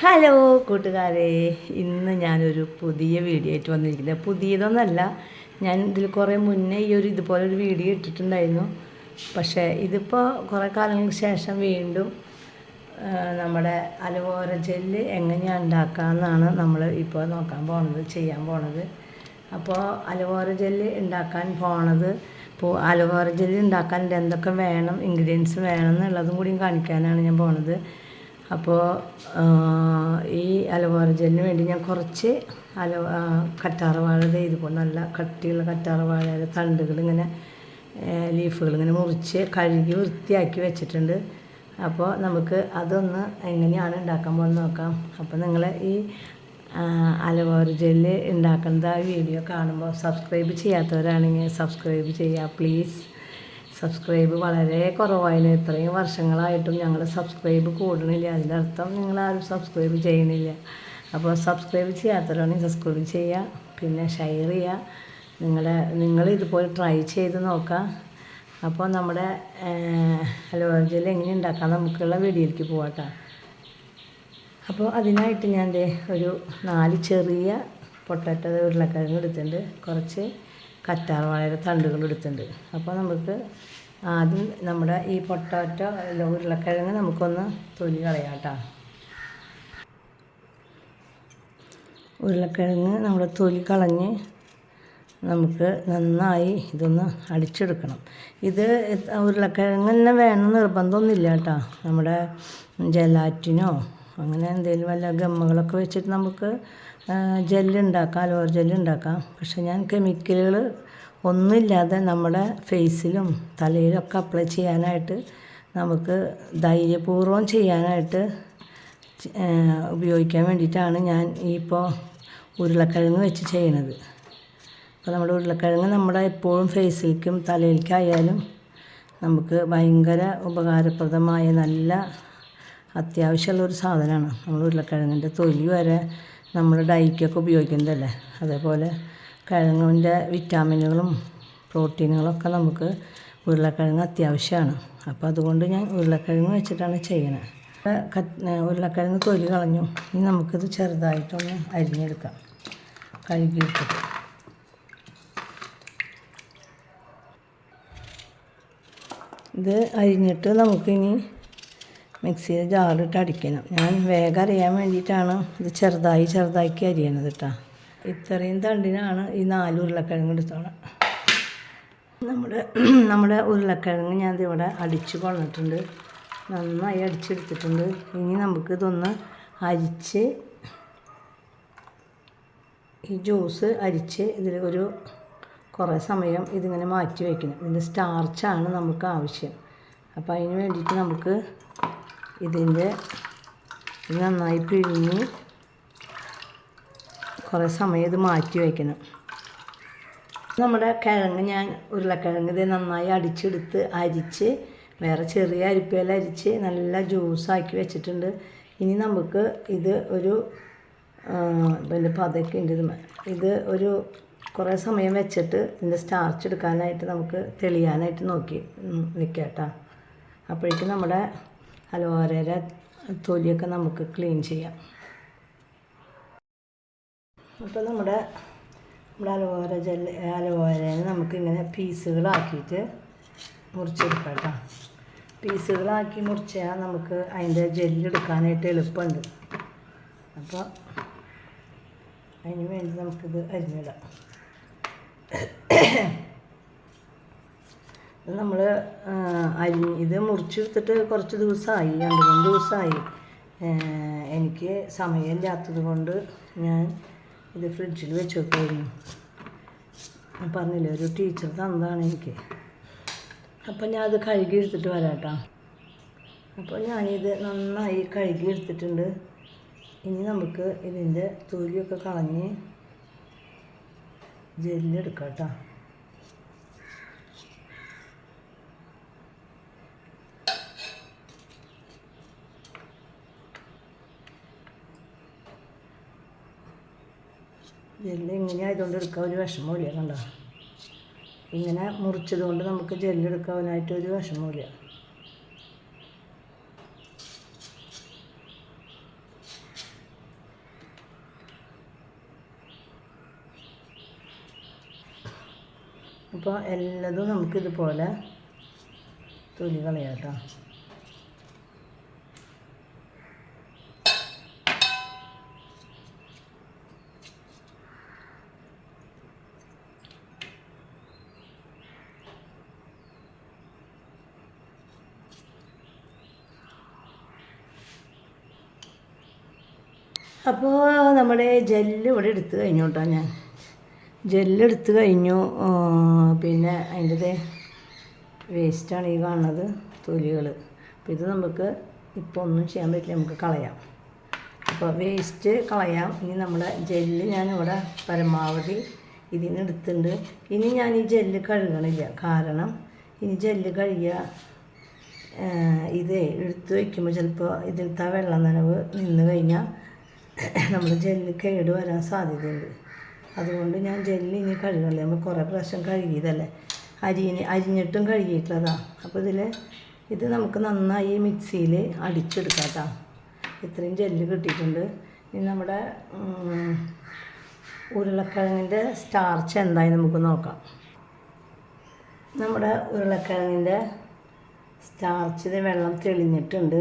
Hello കൂട്ടുകാരെ ഇന്ന് ഞാനൊരു പുതിയ വീഡിയോ ആയിട്ട് വന്നിരിക്കുന്നത് പുതിയതൊന്നല്ല ഞാൻ ഇതിൽ കുറേ മുന്നേ ഈ ഒരു ഇതുപോലെ ഒരു വീഡിയോ ഇട്ടിട്ടുണ്ടായിരുന്നു. പക്ഷേ ഇതിപ്പോൾ കുറേ കാലങ്ങൾക്ക് ശേഷം വീണ്ടും നമ്മുടെ അലുവോര ജെല്ല് എങ്ങനെയാണ് ഉണ്ടാക്കാമെന്നാണ് നമ്മൾ ഇപ്പോൾ നോക്കാൻ പോണത് ചെയ്യാൻ പോണത്. അപ്പോൾ അലുവോര ജെല്ല് ഉണ്ടാക്കാൻ പോണത് ഇപ്പോൾ അലുവോര ജെല്ല് ഉണ്ടാക്കാൻ എന്തൊക്കെ വേണം ഇൻഗ്രീഡിയൻസ് വേണം എന്നുള്ളതും കൂടി കാണിക്കാനാണ് ഞാൻ പോണത്. അപ്പോൾ ഈ അലവാറ ജെല്ലിന് വേണ്ടി ഞാൻ കുറച്ച് അല കറ്റാറ വാഴ ഇതുപോലെ നല്ല കട്ടിയുള്ള കറ്റാർവാഴയുടെ തണ്ടുകൾ ഇങ്ങനെ ലീഫുകൾ ഇങ്ങനെ മുറിച്ച് കഴുകി വൃത്തിയാക്കി വെച്ചിട്ടുണ്ട്. അപ്പോൾ നമുക്ക് അതൊന്ന് എങ്ങനെയാണ് ഉണ്ടാക്കാൻ പോകുന്നത് നോക്കാം. അപ്പോൾ നിങ്ങൾ ഈ അലവോറ ജെല്ല് ഉണ്ടാക്കുന്ന വീഡിയോ കാണുമ്പോൾ സബ്സ്ക്രൈബ് ചെയ്യാത്തവരാണെങ്കിൽ സബ്സ്ക്രൈബ് ചെയ്യുക പ്ലീസ്. സബ്സ്ക്രൈബ് വളരെ കുറവായില്ല. ഇത്രയും വർഷങ്ങളായിട്ടും ഞങ്ങൾ സബ്സ്ക്രൈബ് കൂടണില്ല അർത്ഥം നിങ്ങൾ ആരും സബ്സ്ക്രൈബ് ചെയ്യണില്ല അപ്പോൾ സബ്സ്ക്രൈബ് ചെയ്യാത്തവരാണെങ്കിൽ സബ്സ്ക്രൈബ് ചെയ്യുക. പിന്നെ ഷെയർ ചെയ്യുക. നിങ്ങളെ നിങ്ങൾ ഇതുപോലെ ട്രൈ ചെയ്ത് നോക്കുക. അപ്പോൾ നമ്മുടെ അലോജൽ എങ്ങനെ ഉണ്ടാക്കാം? നമുക്കുള്ള വീഡിയോയിലേക്ക് പോകട്ടെ അപ്പോൾ അതിനായിട്ട് ഞാൻ ഒരു നാല് ചെറിയ പൊട്ടാറ്റോ ഉരുളക്കിഴങ്ങ് എടുത്തിട്ടുണ്ട്. കുറച്ച് കറ്റാർ വാഴയുടെ തണ്ടുകൾ എടുത്തിട്ടുണ്ട്. അപ്പോൾ നമുക്ക് ആദ്യം നമ്മുടെ ഈ പൊട്ടാറ്റോ അല്ല ഉരുളക്കിഴങ്ങ് നമുക്കൊന്ന് തൊലി കളയാം കേട്ടോ. ഉരുളക്കിഴങ്ങ് നമ്മൾ തൊലി കളഞ്ഞ് നമുക്ക് നന്നായി ഇതൊന്ന് അടിച്ചെടുക്കണം. ഇത് ഉരുളക്കിഴങ്ങ് തന്നെ വേണം നിർബന്ധമൊന്നുമില്ല കേട്ടോ. നമ്മുടെ ജലാറ്റിനോ അങ്ങനെ എന്തെങ്കിലും വല്ല ഗമ്മകളൊക്കെ വെച്ചിട്ട് നമുക്ക് ജെല്ലുണ്ടാക്കാം അലോർ ജെല്ലുണ്ടാക്കാം. പക്ഷെ ഞാൻ കെമിക്കലുകൾ ഒന്നുമില്ലാതെ നമ്മുടെ ഫേസിലും തലയിലൊക്കെ അപ്ലൈ ചെയ്യാനായിട്ട് നമുക്ക് ധൈര്യപൂർവം ചെയ്യാനായിട്ട് ഉപയോഗിക്കാൻ വേണ്ടിയിട്ടാണ് ഞാൻ ഇപ്പോൾ ഉരുളക്കിഴങ്ങ് വെച്ച് ചെയ്യണത്. അപ്പോൾ നമ്മുടെ ഉരുളക്കിഴങ്ങ് നമ്മുടെ എപ്പോഴും ഫേസിലേക്കും തലയിലേക്കായാലും നമുക്ക് ഭയങ്കര ഉപകാരപ്രദമായ നല്ല അത്യാവശ്യമുള്ള ഒരു സാധനമാണ്. നമ്മൾ ഉരുളക്കിഴങ്ങിന്റെ തൊലി വരെ നമ്മൾ ഡൈക്കൊക്കെ ഉപയോഗിക്കുന്നതല്ലേ? അതേപോലെ കിഴങ്ങിന്റെ വിറ്റാമിനുകളും പ്രോട്ടീനുകളൊക്കെ നമുക്ക് ഉരുളക്കിഴങ്ങ് അത്യാവശ്യമാണ്. അപ്പോൾ അതുകൊണ്ട് ഞാൻ ഉരുളക്കിഴങ്ങ് വെച്ചിട്ടാണ് ചെയ്യണത് ഉരുളക്കിഴങ്ങ് തൊലി കളഞ്ഞു. ഇനി നമുക്കിത് ചെറുതായിട്ടൊന്ന് അരിഞ്ഞെടുക്കാം. കഴുകിയെടുത്തിട്ട് ഇത് അരിഞ്ഞിട്ട് നമുക്കിനി മിക്സിയിൽ ജാറിട്ട് അടിക്കണം. ഞാൻ വേഗം അറിയാൻ വേണ്ടിയിട്ടാണ് ഇത് ചെറുതായി ചെറുതാക്കി അരിയണത് കേട്ടോ ഇത്രയും തണ്ടിനാണ് ഈ നാല് ഉരുളക്കിഴങ്ങ് എടുത്തോണം നമ്മുടെ നമ്മുടെ ഉരുളക്കിഴങ്ങ് ഞാൻ ഇവിടെ അടിച്ച് കൊണ്ടിട്ടുണ്ട് നന്നായി അടിച്ചെടുത്തിട്ടുണ്ട്. ഇനി നമുക്ക് ഇതൊന്ന് അരിച്ച് ഈ ജ്യൂസ് അരിച്ച് ഇതിൽ ഒരു കുറേ സമയം ഇതിങ്ങനെ മാറ്റി വയ്ക്കണം. ഇതിന്റെ സ്റ്റാർച്ചാണ് നമുക്ക് ആവശ്യം. അപ്പോൾ അതിന് വേണ്ടിയിട്ട് നമുക്ക് ഇതിന്റെ നന്നായി പിഴിഞ്ഞ് കുറേ സമയം ഇത് മാറ്റി വയ്ക്കണം. നമ്മുടെ കിഴങ്ങ് ഞാൻ ഉരുളക്കിഴങ്ങ് ഇത് നന്നായി അടിച്ചെടുത്ത് അരിച്ച് വേറെ ചെറിയ അരിപ്പയിൽ അരിച്ച് നല്ല ജ്യൂസാക്കി വെച്ചിട്ടുണ്ട്. ഇനി നമുക്ക് ഇത് ഒരു പിന്നെ പതയൊക്കെ ഉണ്ട് ഇത് ഇത് ഒരു കുറേ സമയം വെച്ചിട്ട് ഇതിന്റെ സ്റ്റാർച്ച് എടുക്കാനായിട്ട് നമുക്ക് തെളിയാനായിട്ട് നോക്കി നിൽക്കാം കേട്ടോ. അപ്പോഴേക്കും നമ്മുടെ അലോവേരയുടെ തൊലിയൊക്കെ നമുക്ക് ക്ലീൻ ചെയ്യാം. അപ്പോൾ നമ്മുടെ നമ്മുടെ അലോവേര ജെല്ല് അലോവേരനെ നമുക്കിങ്ങനെ പീസുകളാക്കിയിട്ട് മുറിച്ചെടുക്കാം കേട്ടോ. പീസുകളാക്കി മുറിച്ചാൽ നമുക്ക് അതിന്റെ ജെല്ലെടുക്കാനായിട്ട് എളുപ്പമുണ്ട്. അപ്പോൾ അതിന് വേണ്ടി നമുക്കിത് അരിഞ്ഞിടാം. നമ്മൾ അരി ഇത് മുറിച്ചെടുത്തിട്ട് കുറച്ച് ദിവസമായി രണ്ട് മൂന്ന് ദിവസമായി. എനിക്ക് സമയമില്ലാത്തത് കൊണ്ട് ഞാൻ ഇത് ഫ്രിഡ്ജിൽ വെച്ച് വെക്കുമായിരുന്നു ഞാൻ പറഞ്ഞില്ലേ ഒരു ടീച്ചർ തന്നതാണ് എനിക്ക്. അപ്പോൾ ഞാൻ അത് കഴുകി എടുത്തിട്ട് വരാട്ടോ. അപ്പോൾ ഞാനിത് നന്നായി കഴുകി എടുത്തിട്ടുണ്ട്. ഇനി നമുക്ക് ഇതിന്റെ തൂലിയൊക്കെ കളഞ്ഞ് ജെല്ലെടുക്കാം കേട്ടോ ജെല്ല് ഇങ്ങനെ ആയതുകൊണ്ട് എടുക്കാൻ ഒരു വിഷമമില്ല കണ്ടോ? ഇങ്ങനെ മുറിച്ചതുകൊണ്ട് നമുക്ക് ജെല്ലെടുക്കാനായിട്ട് ഒരു വിഷമമില്ല അപ്പോൾ എല്ലതും നമുക്കിതുപോലെ തൊലി കളയാം കേട്ടോ. അപ്പോൾ നമ്മുടെ ജെല്ല് ഇവിടെ എടുത്ത് കഴിഞ്ഞു കേട്ടോ ഞാൻ. ജെല്ല് എടുത്ത് കഴിഞ്ഞു. പിന്നെ അതിന്റെ വേസ്റ്റാണ് ഈ കാണുന്നത് തൊലികൾ അപ്പോൾ ഇത് നമുക്ക് ഇപ്പോൾ ഒന്നും ചെയ്യാൻ പറ്റില്ല നമുക്ക് കളയാം. അപ്പോൾ വേസ്റ്റ് കളയാം. ഇനി നമ്മുടെ ജെല്ല് ഞാനിവിടെ പരമാവധി ഇതിന് എടുത്തിട്ടുണ്ട്. ഇനി ഞാൻ ഈ ജെല്ല് കഴുകണില്ല. കാരണം ഇനി ജെല്ല് കഴുകിയ ഇതേ എടുത്ത് വയ്ക്കുമ്പോൾ ചിലപ്പോൾ ഇതിലത്തെ വെള്ളം നനവ് നിന്ന് കഴിഞ്ഞാൽ നമ്മുടെ ജെല്ല് കേട് വരാൻ സാധ്യതയുണ്ട്. അതുകൊണ്ട് ഞാൻ ജെല്ല് ഇനി കഴുകണില്ല നമ്മൾ കുറേ പ്രാവശ്യം കഴുകിയതല്ലേ? അരിഞ്ഞ് അരിഞ്ഞിട്ടും കഴുകിയിട്ടുള്ളതാണ് അപ്പോൾ ഇതിൽ ഇത് നമുക്ക് നന്നായി മിക്സിയിൽ അടിച്ചെടുക്കാം ഇത്രയും ജെല്ല് കിട്ടിയിട്ടുണ്ട്. ഇനി നമ്മുടെ ഉരുളക്കിഴങ്ങിന്റെ സ്റ്റാർച്ച് എന്തായി നമുക്ക് നോക്കാം. നമ്മുടെ ഉരുളക്കിഴങ്ങിന്റെ സ്റ്റാർച്ചിൽ വെള്ളം തെളിഞ്ഞിട്ടുണ്ട്.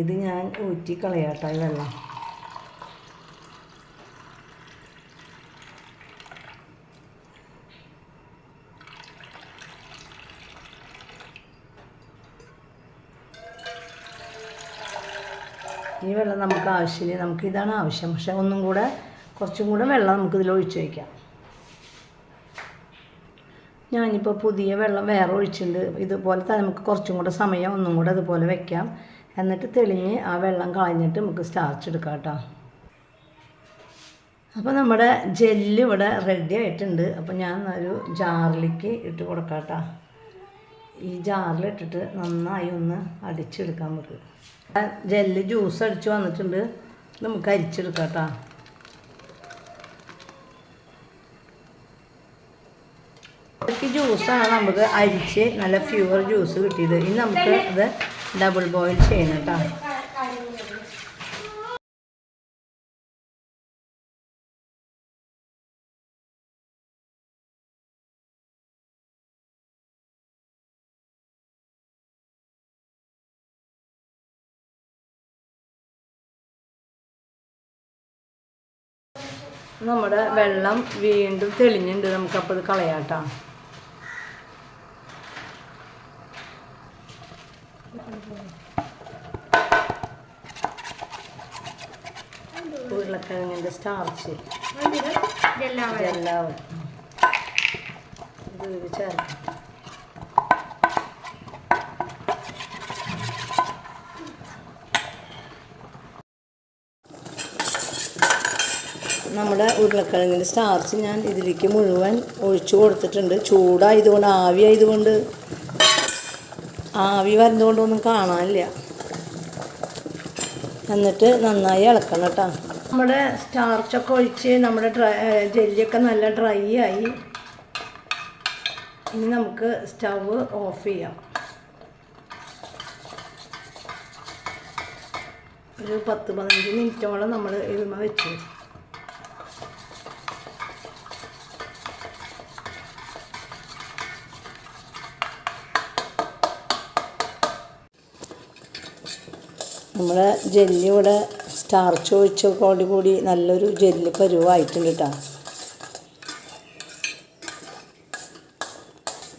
ഇത് ഞാൻ ഊറ്റി കളയാട്ടോ വെള്ളം. ഈ വെള്ളം നമുക്ക് ആവശ്യമില്ല നമുക്ക് ഇതാണ് ആവശ്യം. പക്ഷെ ഒന്നും കൂടെ കുറച്ചും കൂടെ വെള്ളം നമുക്ക് ഇതിൽ ഒഴിച്ച് വയ്ക്കാം. ഞാനിപ്പോൾ പുതിയ വെള്ളം വേറെ ഒഴിച്ചിട്ടുണ്ട്. ഇതുപോലെ തന്നെ നമുക്ക് കുറച്ചും കൂടെ സമയം ഒന്നും കൂടെ അതുപോലെ വെക്കാം എന്നിട്ട് തെളിഞ്ഞ് ആ വെള്ളം കളഞ്ഞിട്ട് നമുക്ക് സ്റ്റാർച്ച് എടുക്കാം കേട്ടോ. അപ്പോൾ നമ്മുടെ ജെല്ല് ഇവിടെ റെഡി ആയിട്ടുണ്ട്. അപ്പോൾ ഞാൻ ഒരു ജാറിലേക്ക് ഇട്ട് കൊടുക്കാം കേട്ടോ. ഈ ജാറിലിട്ടിട്ട് നന്നായി ഒന്ന് അടിച്ചെടുക്കാൻ നമുക്ക്. ജെല്ല് ജ്യൂസ് അടിച്ച് വന്നിട്ടുണ്ട്. നമുക്ക് അരിച്ചെടുക്കാം കേട്ടോ. ജ്യൂസാണ് നമുക്ക് അരിച്ച് നല്ല പ്യുവർ ജ്യൂസ് കിട്ടിയത്. ഇനി നമുക്ക് ഇത് ഡബിൾ ബോയിൽ ചെയ്യണം കേട്ടോ നമ്മുടെ വെള്ളം വീണ്ടും തെളിഞ്ഞിട്ടുണ്ട്. നമുക്കപ്പോൾ ഇത് കളയാം കേട്ടോ ഉരുളക്കിഴങ്ങിന്റെ സ്റ്റാർച്ച് ഇത് ചേർക്കാം നമ്മുടെ ഉരുളക്കിഴങ്ങിന്റെ സ്റ്റാർച്ച് ഞാൻ ഇതിലേക്ക് മുഴുവൻ ഒഴിച്ചു കൊടുത്തിട്ടുണ്ട്. ചൂടായതുകൊണ്ട് ആവി ആയതുകൊണ്ട് ആവി വരുന്നതുകൊണ്ടൊന്നും കാണാനില്ല. എന്നിട്ട് നന്നായി ഇളക്കണം കേട്ടോ. നമ്മുടെ സ്റ്റാർച്ചൊക്കെ ഒഴിച്ച് നമ്മുടെ ഡ്രൈ ജെല്ലിയൊക്കെ നല്ല ഡ്രൈ ആയി. ഇനി നമുക്ക് സ്റ്റവ് ഓഫ് ചെയ്യാം. ഒരു പത്ത് പതിനഞ്ച് മിനിറ്റോളം നമ്മൾ ഇതുമ വെച്ചു. നമ്മുടെ ജെല്ലി ഇവിടെ സ്റ്റാർച്ച് ഒഴിച്ചോടി കൂടി നല്ലൊരു ജെല്ല് പരുവായിട്ടുണ്ട് കേട്ടോ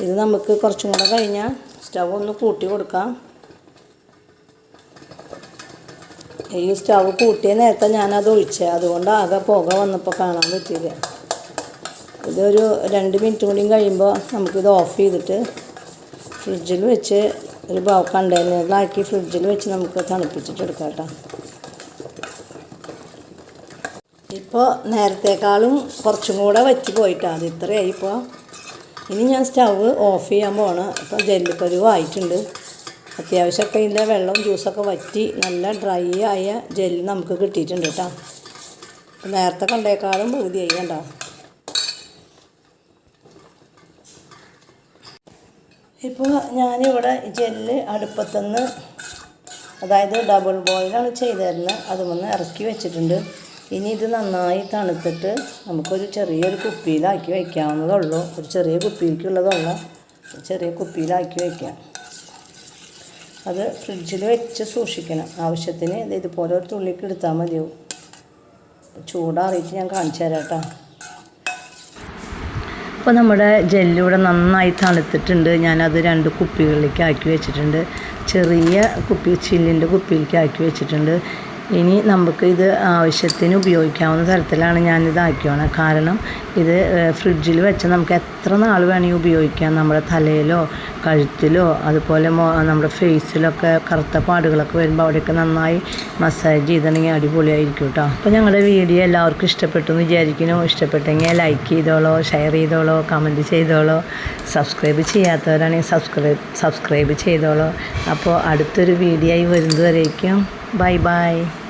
ഇത് നമുക്ക് കുറച്ചും കൂടെ കഴിഞ്ഞാൽ സ്റ്റവ് ഒന്ന് കൂട്ടി കൊടുക്കാം. ഈ സ്റ്റവ് കൂട്ടിയ നേരത്തെ ഞാനത് ഒഴിച്ചത് അതുകൊണ്ട് ആകെ പുക വന്നപ്പോൾ കാണാൻ പറ്റിയില്ല. ഇതൊരു രണ്ട് മിനിറ്റ് കൂടി കഴിയുമ്പോൾ നമുക്കിത് ഓഫ് ചെയ്തിട്ട് ഫ്രിഡ്ജിൽ വെച്ച് ഒരു കണ്ടെയ്നറിലാക്കി ഫ്രിഡ്ജിൽ വെച്ച് നമുക്ക് തണുപ്പിച്ചിട്ട് എടുക്കാം കേട്ടോ ഇപ്പോൾ നേരത്തേക്കാളും കുറച്ചും കൂടെ വറ്റി പോയിട്ടാണ് അത് ഇത്രയായി ഇപ്പോൾ ഇനി ഞാൻ സ്റ്റവ് ഓഫ് ചെയ്യാൻ പോകണം ഇപ്പോൾ ജെല്ലിപ്പരുവായിട്ടുണ്ട് അത്യാവശ്യമൊക്കെ ഇതിന്റെ വെള്ളവും ജ്യൂസൊക്കെ വറ്റി നല്ല ഡ്രൈ ആയ ജെല്ല് നമുക്ക് കിട്ടിയിട്ടുണ്ട് കേട്ടോ. നേരത്തെ കണ്ടേക്കാളും പകുതി കണ്ടോ. ഇപ്പോൾ ഞാനിവിടെ ജെല്ല് അടുപ്പത്തുനിന്ന് അതായത് ഡബിൾ ബോയിലാണ് ചെയ്തിരുന്നത്. അതുമൊന്ന് ഇറക്കി വെച്ചിട്ടുണ്ട്. ഇനി ഇത് നന്നായി തണുത്തിട്ട് നമുക്കൊരു ചെറിയൊരു കുപ്പിയിലാക്കി വയ്ക്കാവുന്നതുള്ളൂ. ഒരു ചെറിയ കുപ്പിയിലേക്കുള്ളതുള്ള ചെറിയ കുപ്പിയിലാക്കി വയ്ക്കാം. അത് ഫ്രിഡ്ജിൽ വെച്ച് സൂക്ഷിക്കണം. ആവശ്യത്തിന് ഇത് ഇതുപോലെ ഒരു തുള്ളിക്ക് എടുത്താൽ മതിയാവും. ചൂടാറിയിട്ട് ഞാൻ കാണിച്ചു തരാം കേട്ടോ. അപ്പോൾ നമ്മുടെ ജെല്ലിവിടെ നന്നായി തണുത്തിട്ടുണ്ട്. ഞാനത് രണ്ട് കുപ്പികളിലേക്ക് ആക്കി വെച്ചിട്ടുണ്ട്. ചെറിയ കുപ്പി ചില്ലിന്റെ കുപ്പിയിലേക്ക് ആക്കി വെച്ചിട്ടുണ്ട്. ഇനി നമുക്ക് ഇത് ആവശ്യത്തിന് ഉപയോഗിക്കാവുന്ന തരത്തിലാണ് ഞാനിത് ആക്കിയോണത് കാരണം ഇത് ഫ്രിഡ്ജിൽ വെച്ച് നമുക്ക് എത്ര നാൾ വേണമെങ്കിൽ ഉപയോഗിക്കാം. നമ്മുടെ തലയിലോ കഴുത്തിലോ അതുപോലെ നമ്മുടെ ഫേസിലൊക്കെ കറുത്ത പാടുകളൊക്കെ വരുമ്പോൾ അവിടെയൊക്കെ നന്നായി മസാജ് ചെയ്തിട്ടുണ്ടെങ്കിൽ അടിപൊളിയായിരിക്കും കേട്ടോ അപ്പോൾ ഞങ്ങളുടെ വീഡിയോ എല്ലാവർക്കും ഇഷ്ടപ്പെട്ടു എന്ന് വിചാരിക്കുന്നു. ഇഷ്ടപ്പെട്ടെങ്കിൽ ലൈക്ക് ചെയ്തോളോ ഷെയർ ചെയ്തോളോ കമന്റ് ചെയ്തോളോ. സബ്സ്ക്രൈബ് ചെയ്യാത്തവരാണെങ്കിൽ സബ്സ്ക്രൈബ് സബ്സ്ക്രൈബ് ചെയ്തോളോ. അപ്പോൾ അടുത്തൊരു വീഡിയോ ആയി വരുന്നതുവരേക്കും. Bye-bye.